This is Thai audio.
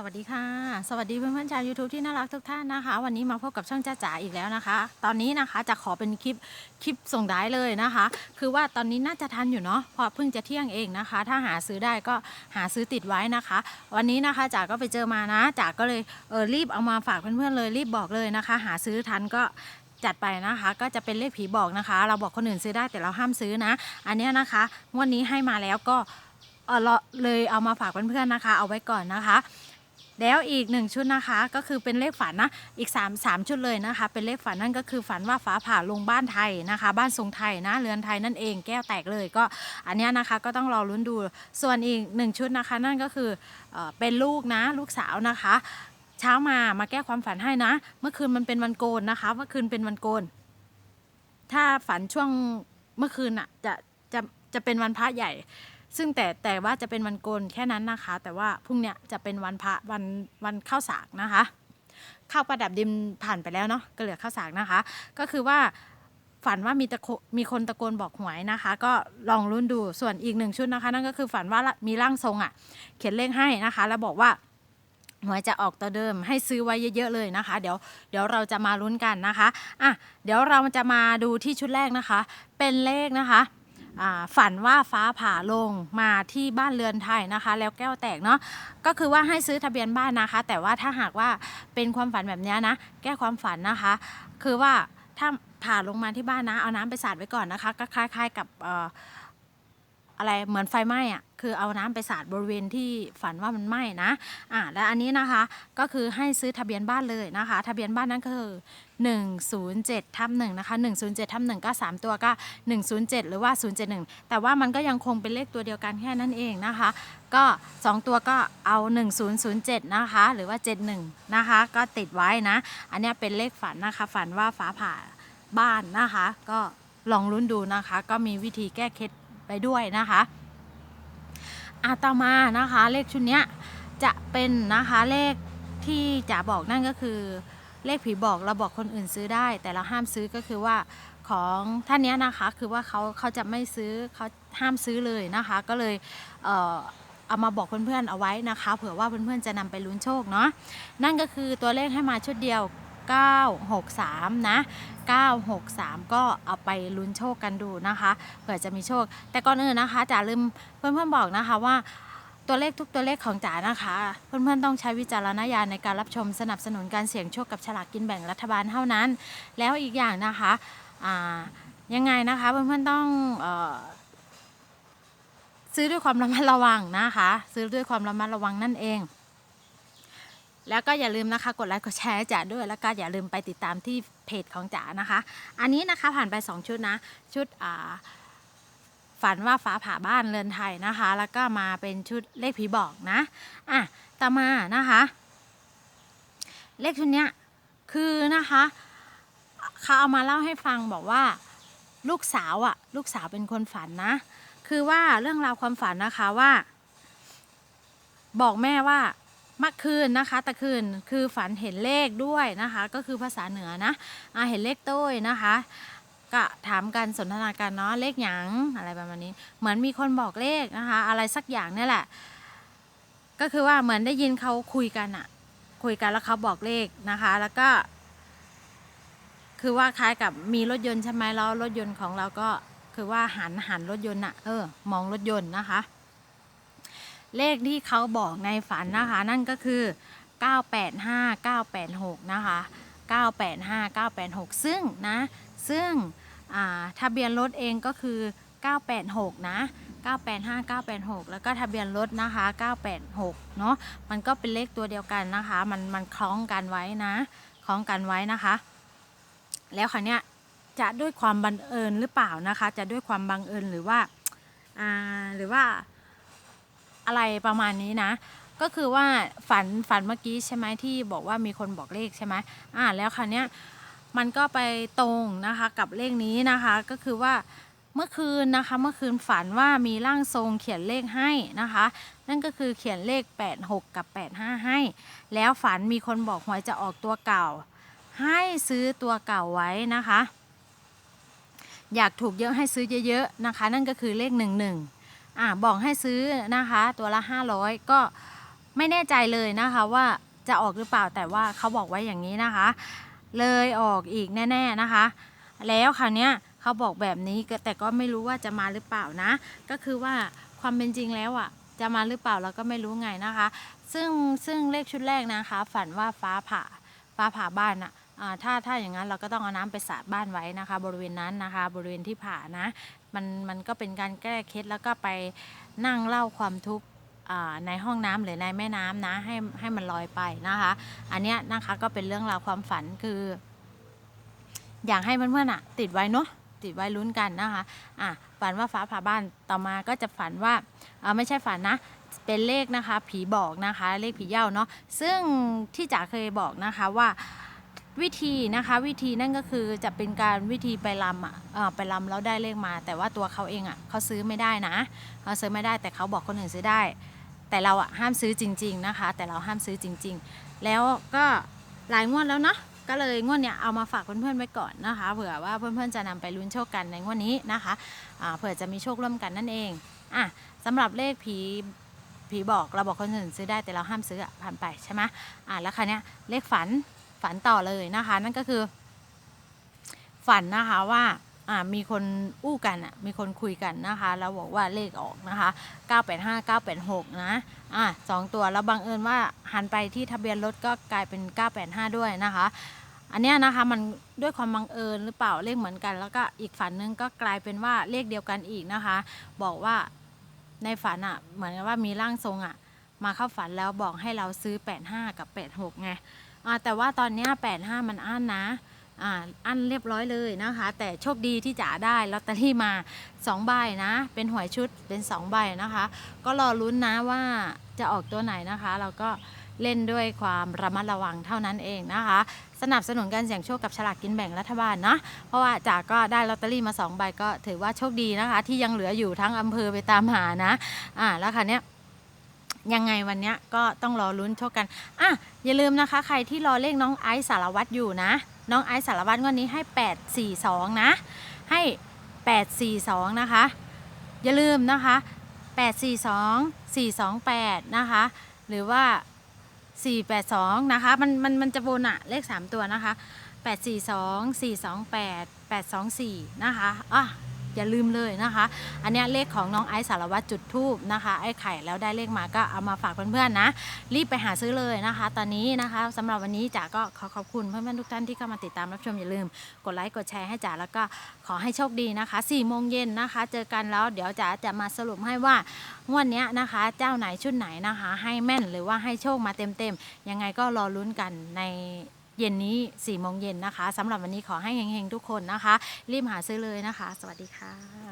สวัสดีค่ะ สวัสดีเพื่อนๆชาว YouTube ที่น่ารักทุกท่านนะคะ วันนี้มาพบกับช่องจ้าจ๋าอีกแล้วนะคะ ตอนนี้นะคะจะขอเป็นคลิปคลิปส่งได้เลยนะคะ คือว่าตอนนี้น่าจะทันอยู่เนาะเพราะเพิ่งจะเที่ยงเองนะคะ ถ้าหาซื้อได้ก็หาซื้อติดไว้นะคะ วันนี้นะคะจ๋าก็ไปเจอมานะจ๋าก็เลยเออรีบเอามาฝากเพื่อนๆเลยรีบบอกเลยนะคะ หาซื้อทันก็จัดไปนะคะก็จะเป็นเลขผีบอกนะคะ เราบอกคนอื่นซื้อได้แต่เราห้ามซื้อนะ อันเนี้ยนะคะงวันนี้ให้มาแล้วก็เออเราเลยเอามาฝากเพื่อนๆนะคะ เอาไว้ก่อนนะคะ แล้วอีกหนึ่งชุดนะคะก็คือเป็นเลขฝันนะอีก 3 3 ชุดเลยนะคะ เป็นเลขฝันนั่นก็คือฝันว่าฟ้าผ่าลงบ้านไทยนะคะ บ้านทรงไทยนะเรือนไทยนั่นเองแก้วแตกเลยก็อันนี้นะคะก็ต้องรอลุ้นดูส่วนอีกหนึ่งชุดนะคะ นั่นก็คือเออเป็นลูกนะลูกสาวนะคะเช้ามามาแก้ความฝันให้นะ เมื่อคืนมันเป็นวันโกนนะคะเมื่อคืนเป็นวันโกน ถ้าฝันช่วงเมื่อคืนอะจะจะจะเป็นวันพระใหญ่ ซึ่งแต่แต่ว่าจะเป็นวันโกนแค่นั้นนะคะ แต่ว่าพรุ่งเนี้ยจะเป็นวันพระวันวันข้าวสากนะคะข้าวประดับดินผ่านไปแล้วเนาะก็เหลือข้าวสากนะคะ ก็คือว่าฝันว่ามีตะโกมีคนตะโกนบอกหวยนะคะ ก็ลองรุ่นดูส่วนอีกหนึ่งชุดนะคะ นั่นก็คือฝันว่ามีร่างทรงอะ เขียนเลขให้นะคะ แล้วบอกว่าหวยจะออกตัวเดิมให้ซื้อไว้เยอะๆเลยนะคะ เดี๋ยวเดี๋ยวเราจะมาลุ้นกันนะคะอะเดี๋ยวเราจะมาดูที่ชุดแรกนะคะ เป็นเลขนะคะ ฝันว่าฟ้าผ่าลงมาที่บ้านเรือนไทยนะคะ แล้วแก้วแตกเนาะก็คือว่าให้ซื้อทะเบียนบ้านนะคะ แต่ว่าถ้าหากว่าเป็นความฝันแบบนี้นะ แก้ความฝันนะคะ คือว่าถ้าผ่าลงมาที่บ้านนะ เอาน้ำไปสาดไว้ก่อนนะคะ ก็คล้ายๆกับ อะไรเหมือนไฟไหม้อะคือเอาน้ำไปสาดบริเวณที่ฝันว่ามันไหม้นะอ่าและอันนี้นะคะก็คือให้ซื้อทะเบียนบ้านเลยนะคะ ทะเบียนบ้านนั้นก็คือ 107ทับหนึ่งนะคะ107ทับหนึ่งก็ 3 ตัวก็ 107 หรือว่า 071 แต่ว่ามันก็ยังคงเป็นเลขตัวเดียวกันแค่นั้นเองนะคะ ก็ 2 ตัวก็เอา 1007 นะคะ หรือว่า 71 นะคะ ก็ติดไว้นะ อันนี้เป็นเลขฝันนะคะ ฝันว่าฟ้าผ่าบ้านนะคะ ก็ลองลุ้นดูนะคะ ก็มีวิธีแก้เคล็ด ไปด้วยนะคะอาตมานะคะเลขชุดเนี้ยจะเป็นนะคะเลขที่จะบอกนั่นก็คือ เลขผีบอกเราบอกคนอื่นซื้อได้ แต่เราห้ามซื้อก็คือว่าของท่านเนี้ยนะคะคือว่าเขาเขาจะไม่ซื้อเขาห้ามซื้อเลยนะคะ ก็เลยเอ่อเอามาบอกเพื่อนๆเอาไว้นะคะ เผื่อว่าเพื่อนๆจะนำไปลุ้นโชคเนาะนั่นก็คือตัวเลขให้มาชุดเดียว 963 นะ 963 ก็เอาไปลุ้นโชคกันดูนะคะเผื่อจะมีโชค แต่ก่อนอื่นนะคะจ๋าลืมเพื่อนๆบอกนะคะว่าตัวเลขทุกตัวเลขของจ๋านะคะ เพื่อนๆต้องใช้วิจารณญาณในการรับชมสนับสนุนการเสี่ยงโชคกับฉลากกินแบ่งรัฐบาลเท่านั้น แล้วอีกอย่างนะคะยังไงนะคะเพื่อนๆต้องออซื้อด้วยความระมัดระวังนะคะ ซื้อด้วยความระมัดระวังนั่นเอง แล้วก็อย่าลืมนะคะกดไลค์กดแชร์จ๋าด้วย แล้วก็อย่าลืมไปติดตามที่เพจของจ๋านะคะ อันนี้นะคะผ่านไป 2 ชุดนะ ชุดอ่าฝันว่าฟ้าผ่าบ้านเรือนไทยนะคะ แล้วก็มาเป็นชุดเลขผีบอกนะอะต่อมานะคะ เลขชุดเนี้ยคือนะคะเขาเอามาเล่าให้ฟังบอกว่าลูกสาวอะ่ะ ลูกสาวเป็นคนฝันนะ คือว่าเรื่องราวความฝันนะคะว่า บอกแม่ว่า เมื่อคืนนะคะตะคืนคือฝันเห็นเลขด้วยนะคะ ก็คือภาษาเหนือนะอะเห็นเลขโต้ยนะคะ ก็ถามกันสนทนากันเนาะเลขหยังอะไรประมาณนี้ เหมือนมีคนบอกเลขนะคะ อะไรสักอย่างเนี่ยแหละ ก็คือว่าเหมือนได้ยินเขาคุยกันอะคุยกันแล้วเขาบอกเลขนะคะ แล้วก็ คือว่าคล้ายกับมีรถยนต์ใช่ไหมแล้วรถยนต์ของเราก็คือว่าหันหันรถยนต์อะเออ มองรถยนต์นะคะ เลขที่เขาบอกในฝันนะคะ นั่นก็คือ 985 986 นะคะ 985 986 ซึ่งนะ ซึ่งทะเบียนรถเองก็คือ 986 นะ 985 986 แล้วก็ทะเบียนรถนะคะ 986 เนาะมันก็เป็นเลขตัวเดียวกันนะคะ มันมันคล้องกันไว้นะ คล้องกันไว้นะคะ แล้วคราวเนี้ยจะด้วยความบังเอิญหรือเปล่านะคะ จะด้วยความบังเอิญหรือว่าอ่าหรือว่า อะไรประมาณนี้นะ ก็คือว่าฝันฝันเมื่อกี้ใช่ไหมที่บอกว่ามีคนบอกเลขใช่ไหมอ่าแล้วคราวเนี้ยมันก็ไปตรงนะคะกับเลขนี้นะคะก็คือว่าเมื่อคืนนะคะเมื่อคืนฝันว่ามีร่างทรงเขียนเลขให้นะคะ นั่นก็คือเขียนเลข 86 กับ 85 ให้ แล้วฝันมีคนบอกหวยจะออกตัวเก่า ให้ซื้อตัวเก่าไว้นะคะ อยากถูกเยอะให้ซื้อเยอะๆนะคะ นั่นก็คือเลข 11 อ่าบอกให้ซื้อนะคะ ตัวละ 500 ก็ไม่แน่ใจเลยนะคะว่าจะออกหรือเปล่าแต่ว่าเขาบอกไว้อย่างนี้นะคะ เลยออกอีกแน่ ๆนะคะ แล้วคราวเนี้ยเขาบอกแบบนี้แต่ก็ไม่รู้ว่าจะมาหรือเปล่านะ ก็คือว่าความเป็นจริงแล้วอะจะมาหรือเปล่าเราก็ไม่รู้ไงนะคะ ซึ่งซึ่งเลขชุดแรกนะคะ ฝันว่าฟ้าผ่าฟ้าผ่าบ้านอะอ่า ถ้าถ้าอย่างนั้นเราก็ต้องเอาน้ำไปสาดบ้านไว้นะคะ บริเวณนั้นนะคะ บริเวณที่ผ่านะมันมันก็เป็นการแก้เคล็ดแล้วก็ไปนั่งเล่าความทุกข์ในห้องน้ำหรือในแม่น้ำนะให้ให้มันลอยไปนะคะ อันเนี้ยนะคะก็เป็นเรื่องราวความฝันคือ อยากให้เพื่อนๆอะติดไว้เนาะติดไว้ลุ้นกันนะคะอะฝันว่าฟ้าผ่าบ้านต่อมาก็จะฝันว่าเออไม่ใช่ฝันนะเป็นเลขนะคะ ผีบอกนะคะ เลขผีเหย้าเนาะซึ่งที่จ๋าเคยบอกนะคะว่า วิธีนะคะวิธีนั่นก็คือจะเป็นการวิธีไปลำอะไปลำแล้วได้เลขมา แต่ว่าตัวเขาเองอะเขาซื้อไม่ได้นะเขาซื้อไม่ได้แต่เขาบอกคนอื่นซื้อได้ แต่เราอะห้ามซื้อจริง ๆนะคะ แต่เราห้ามซื้อจริง ๆ แล้วก็หลายงวดแล้วเนาะก็เลยงวดเนี้ยเอามาฝากเพื่อนๆไว้ก่อนนะคะเผื่อว่าเพื่อนๆจะนำไปลุ้นโชคกันในงวดนี้นะคะเผื่อจะมีโชคร่วมกันนั่นเองอะสำหรับเลขผีผีบอกเราบอกคนอื่นซื้อได้แต่เราห้ามซื้ออะผ่านไปใช่ไหมอะแล้วคราวเนี้ยเลขฝัน ฝันต่อเลยนะคะ นั่นก็คือ ฝันนะคะว่าอ่ามีคนอู้กันอะมีคนคุยกันนะคะแล้วบอกว่าเลขออกนะคะ985 986นะอะสองตัวแล้วบังเอิญว่าหันไปที่ทะเบียนรถก็กลายเป็น 985 ด้วยนะคะ อันเนี้ยนะคะมันด้วยความบังเอิญหรือเปล่าเลขเหมือนกัน แล้วก็อีกฝันนึงก็กลายเป็นว่าเลขเดียวกันอีกนะคะ บอกว่าในฝันอะเหมือนกับว่ามีร่างทรงอะมาเข้าฝันแล้วบอกให้เราซื้อ 85 กับ 86ไง อ่าแต่ว่าตอนเนี้ย85มันอั้นนะอ่าอั้นเรียบร้อยเลยนะคะ แต่โชคดีที่จ๋าได้ลอตเตอรี่มา2ใบนะ เป็นหวยชุดเป็น2ใบนะคะ ก็รอลุ้นนะว่าจะออกตัวไหนนะคะ เราก็เล่นด้วยความระมัดระวังเท่านั้นเองนะคะ สนับสนุนการเสี่ยงโชคกับฉลากกินแบ่งรัฐบาลนะเพราะว่าจ๋าก็ได้ลอตเตอรี่มา2ใบก็ถือว่าโชคดีนะคะ ที่ยังเหลืออยู่ทั้งอำเภอไปตามหานะอ่าแล้วค่ะเนี้ย ยังไงวันนี้ก็ต้องรอลุ้นโชคกันอะอย่าลืมนะคะ ใครที่รอเลขน้องไอซ์สารวัตรอยู่นะ น้องไอซ์สารวัตรงวดนี้ให้ 842 นะ ให้ 842 นะคะ อย่าลืมนะคะ 842 428 นะคะ หรือว่า 482 นะคะ มันมันมันจะวนอะเลข 3 ตัวนะคะ 842 428 824 นะคะอะ อย่าลืมเลยนะคะ อันนี้เลขของน้องไอซ์สารวัตรจุดทูบนะคะไอ้ไข่แล้วได้เลขมาก็เอามาฝากเพื่อนๆนะ รีบไปหาซื้อเลยนะคะ ตอนนี้นะคะสำหรับวันนี้จ๋าก็ขอขอบคุณเพื่อนๆทุกท่านที่เข้ามาติดตามรับชมอย่าลืม กดไลค์กดแชร์ให้จ๋าแล้วก็ขอให้โชคดีนะคะ4ี่โมงเย็นนะคะ เจอกันแล้วเดี๋ยวจ๋าจะมาสรุปให้ว่างวดนี้นะคะ เจ้าไหนชุดไหนนะคะ ให้แม่นหรือว่าให้โชคมาเต็มๆยังไงก็รอลุ้นกันใน เย็นนี้4ี่โมงเย็นนะคะสำหรับวันนี้ขอให้เฮงๆทุกคนนะคะ รีบหาซื้อเลยนะคะ สวัสดีค่ะ